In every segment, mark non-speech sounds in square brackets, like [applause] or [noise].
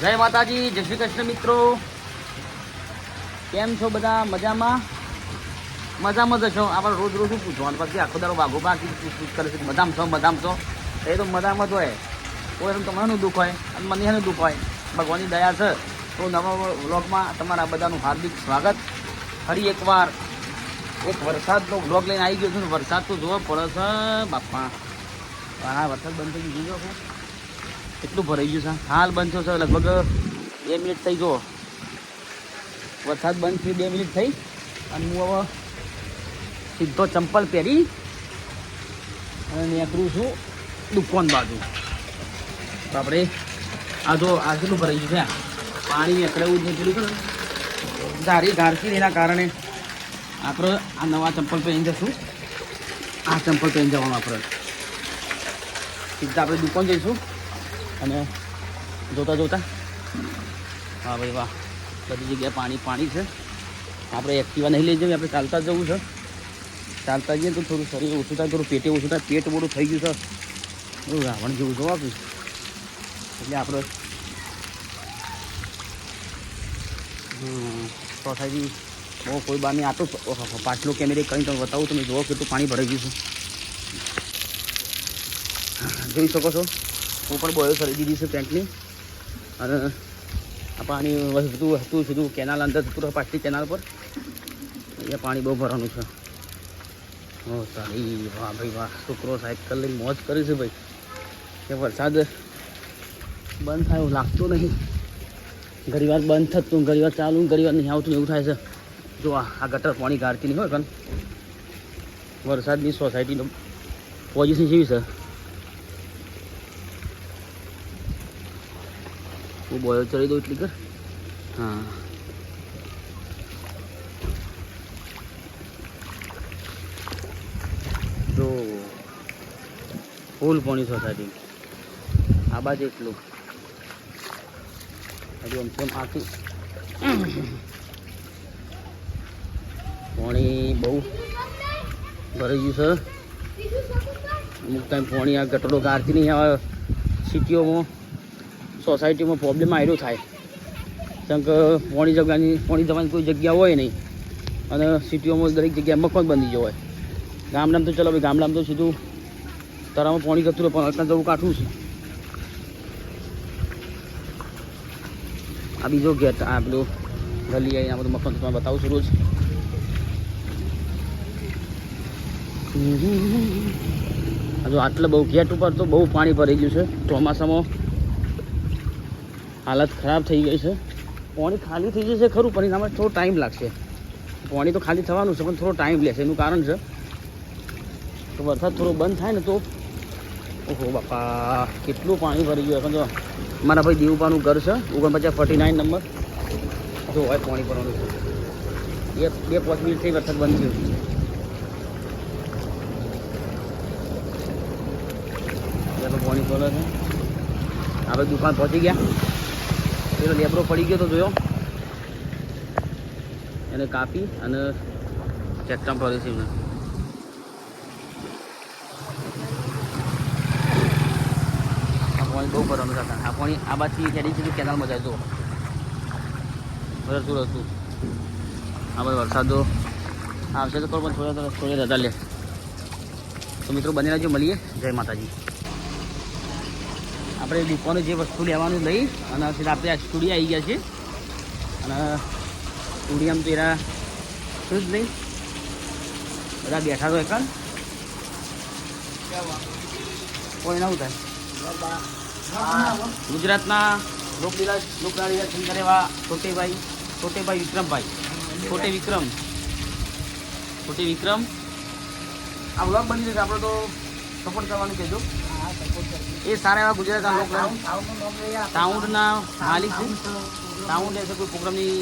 જય માતાજી, જય શ્રી કૃષ્ણ મિત્રો. કેમ છો બધા? મજામાં? મજામાં જ છો. આપણે રોજ રોજ પૂછવાનું? પછી આખો દારો બાગો બાકી પૂછપૂછ કરે છે. મજામાં છો મજામાં છો? એ તો મજામાં જ હોય. કોઈ તમારું દુઃખ હોય અને મને એનું દુઃખ હોય. ભગવાનની દયા છે. તો નવા વ્લોગમાં તમારા બધાનું હાર્દિક સ્વાગત. ફરી એકવાર એક વરસાદનો વ્લોગ લઈને આવી ગયો છું ને વરસાદ તો જોવો પડે છે બાપા. હા વરસાદ બંધ થઈ ગયો જોજો કેટલું ભરાઈ ગયું છે? હાલ બંધ થયો છે લગભગ બે મિનિટ થઈ ગયો. વરસાદ બંધ થઈ બે મિનિટ થઈ. અને હું હવે સીધો ચંપલ પહેરી અને નીકળું છું દુકાન બાજુ. તો આપણે આ જો, આ કેટલું ભરાઈ ગયું છે? પાણી નીકળેવું જ નીકળ્યું છે ધારી ધારથી એના કારણે આપણે આ નવા ચંપલ પહેરી જશું. આ ચંપલ પહેરી જવાનું આપણે. સીધા આપણે દુકાન જઈશું. અને જોતા જોતા હા ભાઈ વાહ, બધી જગ્યાએ પાણી પાણી છે. આપણે એક્ટિવા નહીં લઈ જઈએ, આપણે ચાલતા જવું છે. ચાલતા જઈએ તો થોડું શરીર ઓછું થાય, થોડું પેટે ઓછું થાય, પેટ મોડું થઈ ગયું છે. રાવણ જેવું જોવા આપ્યું એટલે આપણે સોસાયટી બહુ કોઈ બાર નહીં આટલું પાછલો કેમેરે કંઈ તમે બતાવું, તમે જુઓ કેટલું પાણી ભરાઈ ગયું છે. જોઈ શકો છો. હું પણ બોયો કરી દીધી છે પેન્ટની. અને આ પાણી વધતું હતું સીધું કેનાલ અંદર જતું પાટલી કેનાલ પર. અહીંયા પાણી બહુ ભરવાનું છે. હો તારી, વાહ ભાઈ, વાહ. છોકરો સાયકલ લઈને મોજ કરી છે ભાઈ. કે વરસાદ બંધ થાય એવું લાગતું નહીં. ઘણી વાર બંધ થતું, ઘણી વાર ચાલુ, ઘણી વાર નહીં આવતું એવું થાય છે. જો આ ગટર પાણી ગાળતી નહીં હોય કન વરસાદની સોસાયટીનું પોઝિશન જેવી છે. હું બોયલ ચડી દઉં એટલી કર હા. જો, ફૂલ પાણી સોસાયટી આ બાજુ એટલું. હજુ આમ કેમ આખી? પોણી બહુ ભરાઈ ગયું છે. અમુક ટાઈમ પોણી આ ગટડો ગારતી નહીં આવે. સિટીઓમાં સોસાયટીમાં પ્રોબ્લેમ આવ્યો થાય. કેમ કે પોણી જગ્યાની, પોણી જવાની કોઈ જગ્યા હોય નહીં. અને સિટીઓમાં દરેક જગ્યાએ મકાન બની ગયો હોય. ગામડામાં તો ચલો ભાઈ ગામડામાં તો સીધું તારામાં પાણી જતું રહે, પણ અત્યારે જવું કાઠું છે. આ બીજો ગેટ, આ પેલું ગલી આવી આ બધું મકાન તમને બતાવું છું રોજ. હજુ આટલે બહુ ગેટ ઉપર તો બહુ પાણી ભરાઈ ગયું છે. ચોમાસામાં હાલત ખરાબ થઈ ગઈ છે. પાણી ખાલી થઈ જશે ખરું, પણ એનામાં થોડો ટાઈમ લાગશે. પાણી તો ખાલી થવાનું છે, પણ થોડો ટાઈમ લેશે, એનું કારણ છે. તો વરસાદ થોડો બંધ થાય ને તો ઓહો, બાપા, કેટલું પાણી ભરી ગયું જો મારા ભાઈ દેવુપાનું ઘર છે, ઓગણપચાસ ફોર્ટી નાઇન નંબર જો હોય પાણી ભરવાનું છે. બે બે પાંચ મિનિટ થઈ વરસાદ બંધ થયો. પેલો પાણી ભરે છે. આપણે દુકાન પહોંચી ગયા. પેલો લેબરો પડી ગયો તો જોયો. એને કાપી અને ચેકટામ ભરે છે એમને. બહુ ભરવાનું છે આ પાણી આ બાજુથી કેરી છે કેનાલમાં જાય જો ભરતું હતું. આ બધો વરસાદ તો આવશે તો પણ થોડા થોડી રજા લે. તો મિત્રો બની રહેજો, મળીએ. જય માતાજી. આપણે દુકાને જે વસ્તુ લેવાનું લઈ અને સીધા આપણે આ સ્ટુડિયો આવી ગયા છે અને સ્ટુડિયામાં એરા શું જ નહીં. બધા બેઠા તો એકણ કોઈ ના થાય ગુજરાતના લોકલીલા લોકલાડીલા સુંદર એવા છોટેભાઈ છોટેભાઈ વિક્રમભાઈ. છોટે વિક્રમ. છોટે વિક્રમ. આ બ્લોગ બની જશે, આપણે તો સપોર્ટ કરવાનું કહેજો. એ સારા એવા ગુજરાતના લોકલાડી સાઉન્ડના માલિક છે. સાઉન્ડ એસે કોઈ પ્રોગ્રામની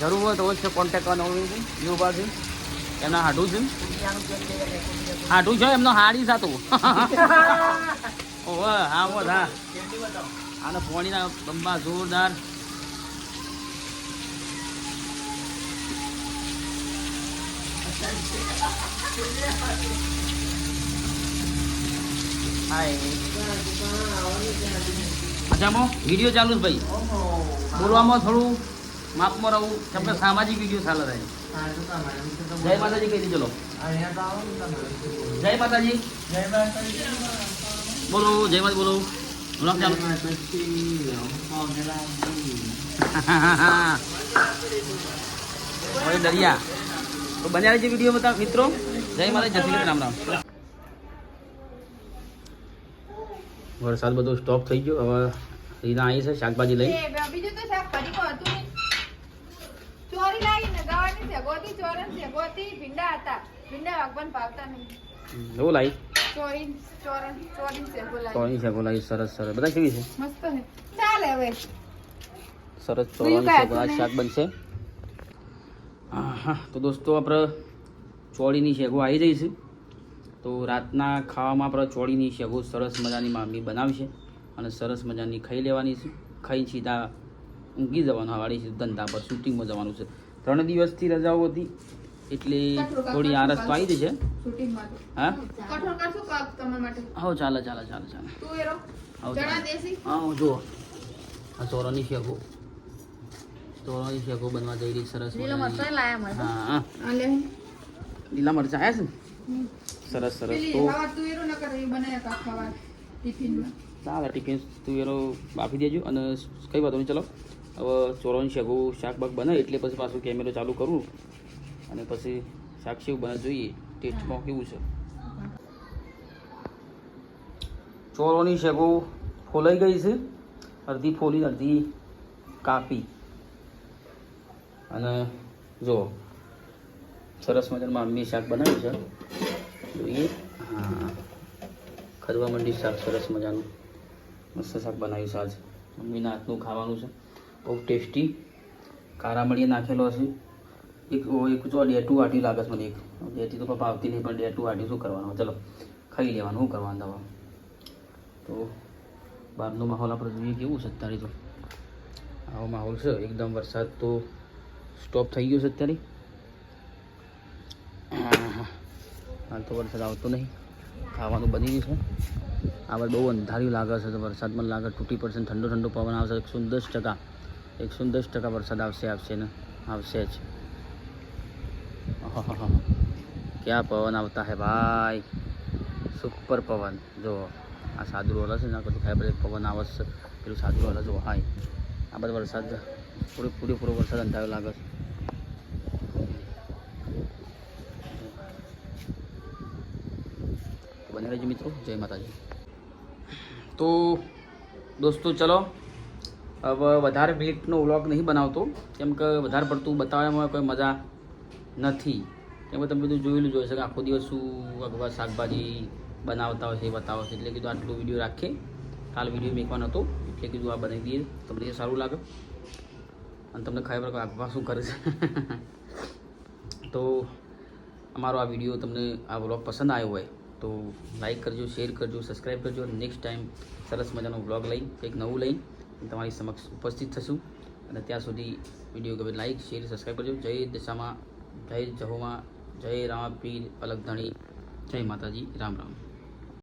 જરૂર હોય તો અવશ્ય કોન્ટેક્ટ કરવાનો યુવા છે. એમના હાડું છે. હાડું છે, એમનો હાડી સાતું [laughs] ઓહો હા, બોલ, હા. આને પોણીના બંબા જોરદાર. હાય. મજામાં? વીડિયો ચાલુ છે ભાઈ. બોલવામાં થોડું માપમાં રહું. કેમ કે સામાજિક વીડિયો ચાલે રહે જય માતાજી કહી દીધો જય માતાજી. બોલો જય માતા બોલો. બોલો ચાલો દરિયા. તો બન્યા છે વીડિયો બતાવ મિત્રો. જય માતા જય શ્રી રામ રામ. વરસાદ બધો સ્ટોપ થઈ ગયો. હવે રીના આવી છે શાકભાજી લઈ. બીજું તો શાકભાજી કોઈ હતું ચોરી લાવી ને ગવાની છે ગોતી ચોરન છે ગોતી ભીંડા હતા. ભીંડા વાગવાન ભાવતા નહીં. એવું લાવી ચોરી ચોરન ચોરી છે બોલાવી ચોરી છે લાવી સરસ સરસ. બધા કેવી છે? મસ્ત છે. ચાલે હવે. સરસ ચોરન છે કાંઈ શાક શાક બનશે. હા તો દોસ્તો આપણે ચોળીની શેગો આવી જઈ છે. તો રાતના ખાવામાં આપણે ચોળીની શેગો સરસ મજાની મામી બનાવશે અને સરસ મજાની ખાઈ લેવાની છે. ખાઈ સીધા ઊંઘી જવાનું વાળી છે ધંધા પર શૂટિંગમાં જવાનું છે. ત્રણ દિવસથી રજાઓ હતી એટલે થોડી આરસ તો આવી જશે. શૂટિંગમાં હા? હા ચાલે ચાલે ચાલે ચાલે. હા હું જુઓ. આ ચોરોની શેકો ચોરોની શેકો બનવા જઈ રહી સરસ લીલો મરચા લાયા મળે હા હા. લીલા મરચા આવ્યા છે ને. સરસ સરસ. તો ચાલે ટિફિન તું એનો આપી દેજો અને કઈ વાતો નહીં ચલો. હવે ચોરોની શેકો શાક બાક બને એટલે પછી પાછું કેમેરો ચાલુ કરું અને પછી શાક શેવ બને જોઈએ. ટેસ્ટમાં કેવું છે? ચોરોની શેગો ફોલાઈ ગઈ છે. અડધી ફોલી અડધી કાપી. અને જો સરસ મજાનું મમ્મી શાક બનાવ્યું છે. જોઈએ. હા. ખરવા મંડી શાક, સરસ મજાનું. મસ્ત શાક બનાવ્યું છે આજે. મમ્મીના હાથનું ખાવાનું છે. બહુ ટેસ્ટી. કારા મળીએ નાખેલો હશે. એક એક જો ડેટું વાટી લાગે છે મને એક. ડેટી તો પણ ભાવતી નહીં, પણ ડેટું વાટી શું કરવાનું? ચલો, ખાઈ લેવાનું શું કરવાનું દવા? તો બહારનો માહોલ આપણે જોઈએ કેવું છે અત્યારે તો. આવો માહોલ છે. એકદમ વરસાદ તો સ્ટોપ થઈ ગયો છે અત્યારે આહા. હાલ તો વરસાદ આવતો નહીં. ખાવાનું બની ગયું છે. આ વાર બહુ અંધાર્યું લાગે છે તો વરસાદમાં લાગે તૂટી પડશે ઠંડો ઠંડો પવન આવશે. એકસો દસ ટકા, એકસો દસ ટકા વરસાદ આવશે આવશે ને, આવશે જ. ક્યાં પવન આવતા હે ભાઈ? સુપર પવન. જો, આ સાદરું હલે છે ને બધું ખાઈ પવન આવશે પેલું સાદરું હલે જો હાય. આ બધા વરસાદ પૂરે પૂરેપૂરો વરસાદ અંધાર્યો લાગે છે. બને રહેજો મિત્રો. જય માતાજી. તો દોસ્તો, ચલો. હવે વધારે મિનિટનો વ્લોગ નહીં બનાવતો. કેમ કે વધારે પડતું બતાવવામાં કોઈ મજા નથી. કેમ કે તમે બધું જોયેલું જોઈ શકે. આખો દિવસ શું અગવા શાકભાજી બનાવતા હોય છે બતાવે છે. એટલે કીધું આટલું વીડિયો રાખીએ. કાલ વીડિયો મેકવાનો હતો. એટલે કીધું આ બનાવી દઈએ. તમને સારું લાગે. અને તમને ખબર કે આગવા શું કરે છે. [laughs] તો અમારો આ વીડિયો તમને આ વ્લોગ પસંદ આવ્યો હોય તો લાઈક કરજો શેર કરજો સબસ્ક્રાઈબ કરજો. નેક્સ્ટ ટાઈમ સરસ મજાનો વ્લોગ લઈ, કંઈક નવું લઈ તમારી સમક્ષ ઉપસ્થિત થશું. અને ત્યાં સુધી વીડિયો ગમે લાઈક શેર સબસ્ક્રાઈબ કરજો. જય દશામાં, જય જહોમાં, જય રામાપીર અલગ ધણી જય માતાજી. રામ રામ.